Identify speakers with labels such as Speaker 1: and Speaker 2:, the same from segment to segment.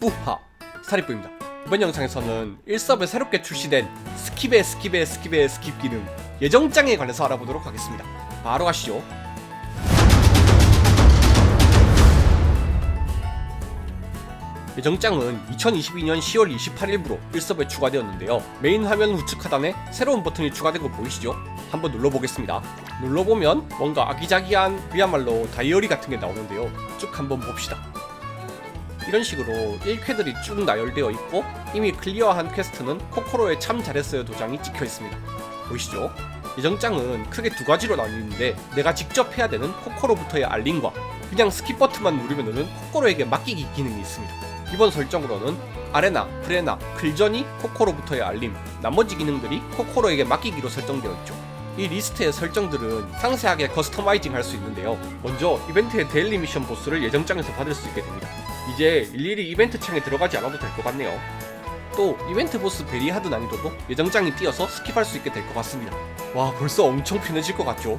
Speaker 1: 뿌하 사리뿌입니다 이번 영상에서는 1섭에 새롭게 출시된 스킵의 스킵의 스킵의 스킵 기능 예정장에 관해서 알아보도록 하겠습니다 바로 가시죠 예정장은 2022년 10월 28일부로 1섭에 추가되었는데요. 메인 화면 우측 하단에 새로운 버튼이 추가된 거 보이시죠? 한번 눌러보겠습니다. 눌러보면 뭔가 아기자기한 그야말로 다이어리 같은 게 나오는데요. 쭉 한번 봅시다. 이런 식으로 1퀘들이 쭉 나열되어 있고 이미 클리어한 퀘스트는 코코로의 참 잘했어요 도장이 찍혀 있습니다. 보이시죠? 예정장은 크게 두 가지로 나뉘는데 내가 직접 해야 되는 코코로부터의 알림과 그냥 스킵 버튼만 누르면은 코코로에게 맡기기 기능이 있습니다. 기본 설정으로는 아레나, 프레나, 클전이 코코로부터의 알림, 나머지 기능들이 코코로에게 맡기기로 설정되어 있죠. 이 리스트의 설정들은 상세하게 커스터마이징 할 수 있는데요. 먼저 이벤트의 데일리 미션 보스를 예정장에서 받을 수 있게 됩니다. 이제 일일이 이벤트 창에 들어가지 않아도 될 것 같네요. 또 이벤트 보스 베리하드 난이도도 예정장이 띄어서 스킵할 수 있게 될 것 같습니다. 와 벌써 엄청 편해질 것 같죠?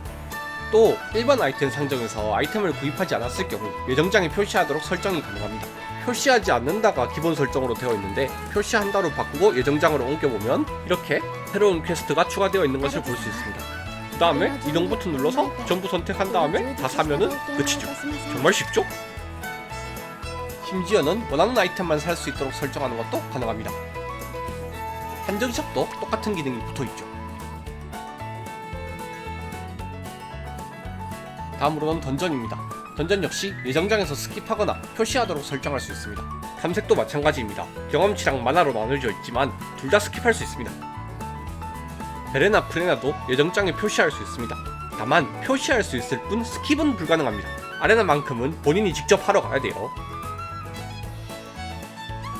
Speaker 1: 또 일반 아이템 상점에서 아이템을 구입하지 않았을 경우 예정장에 표시하도록 설정이 가능합니다. 표시하지 않는다가 기본 설정으로 되어 있는데 표시한다로 바꾸고 예정장으로 옮겨보면 이렇게 새로운 퀘스트가 추가되어 있는 것을 볼 수 있습니다. 그 다음에 이동 버튼 눌러서 전부 선택한 다음에 다 사면은 끝이죠. 정말 쉽죠? 심지어는 원하는 아이템만 살 수 있도록 설정하는 것도 가능합니다. 한정샵도 똑같은 기능이 붙어 있죠. 다음으로는 던전입니다. 던전 역시 예정장에서 스킵하거나 표시하도록 설정할 수 있습니다. 탐색도 마찬가지입니다. 경험치랑 만화로 나눠져 있지만 둘 다 스킵할 수 있습니다. 베레나 프레나도 예정장에 표시할 수 있습니다. 다만 표시할 수 있을 뿐 스킵은 불가능합니다. 아레나만큼은 본인이 직접 하러 가야 돼요.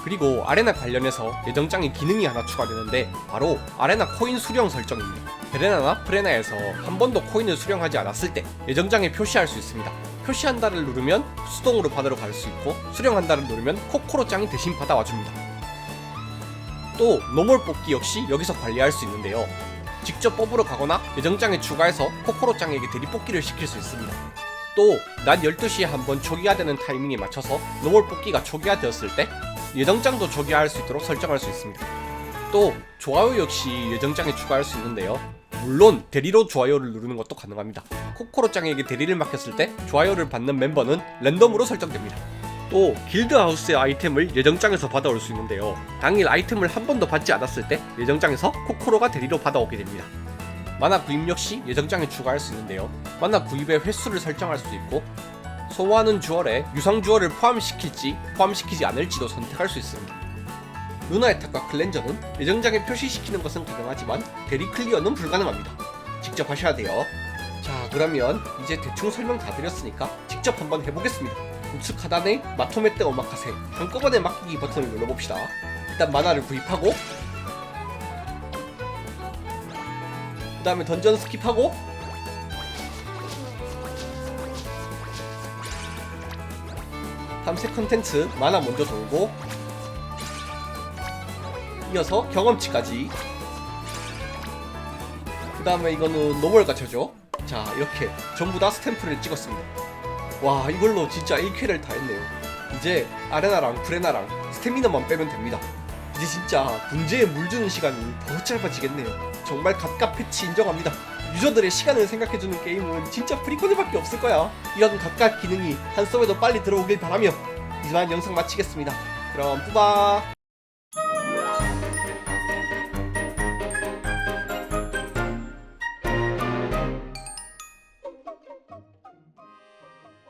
Speaker 1: 그리고 아레나 관련해서 예정장에 기능이 하나 추가되는데 바로 아레나 코인 수령 설정입니다. 베레나나 프레나에서 한 번도 코인을 수령하지 않았을 때 예정장에 표시할 수 있습니다. 표시한다를 누르면 수동으로 받으러 갈 수 있고 수령한다를 누르면 코코로장이 대신 받아와 줍니다. 또 노멀 뽑기 역시 여기서 관리할 수 있는데요. 직접 뽑으러 가거나 예정장에 추가해서 코코로장에게 대리뽑기를 시킬 수 있습니다. 또 낮 12시에 한 번 초기화되는 타이밍에 맞춰서 노멀 뽑기가 초기화되었을 때 예정장도 초기화할 수 있도록 설정할 수 있습니다. 또 좋아요 역시 예정장에 추가할 수 있는데요. 물론 대리로 좋아요를 누르는 것도 가능합니다. 코코로짱에게 대리를 맡겼을 때 좋아요를 받는 멤버는 랜덤으로 설정됩니다. 또 길드하우스의 아이템을 예정장에서 받아올 수 있는데요. 당일 아이템을 한 번도 받지 않았을 때 예정장에서 코코로가 대리로 받아오게 됩니다. 만화 구입 역시 예정장에 추가할 수 있는데요. 만화 구입의 횟수를 설정할 수 있고 소모하는 주얼에 유성 주얼을 포함시킬지 포함시키지 않을지도 선택할 수 있습니다. 루나의 탑과 클렌저는 예정장에 표시시키는 것은 가능하지만 대리 클리어는 불가능합니다. 직접 하셔야 돼요. 자, 그러면 이제 대충 설명 다 드렸으니까 직접 한번 해보겠습니다. 우측 하단에 마토메떼 오마카세 한꺼번에 맡기기 버튼을 눌러봅시다. 일단 만화를 구입하고 그 다음에 던전 스킵하고 탐색 컨텐츠 만화 먼저 돌고 이어서 경험치까지. 그 다음에 이거는 노멀 가쳐죠 자 이렇게 전부 다 스탬프를 찍었습니다. 와 이걸로 진짜 1쾌를 다 했네요. 이제 아레나랑 브레나랑 스태미너만 빼면 됩니다. 이제 진짜 문제에 물 주는 시간이 더 짧아지겠네요. 정말 갓갓 패치 인정합니다 유저들의 시간을 생각해주는 게임은 진짜 프리코드밖에 없을 거야. 이런 갓갓 기능이 한 섭에도 빨리 들어오길 바라며 이만 영상 마치겠습니다. 그럼 뿌바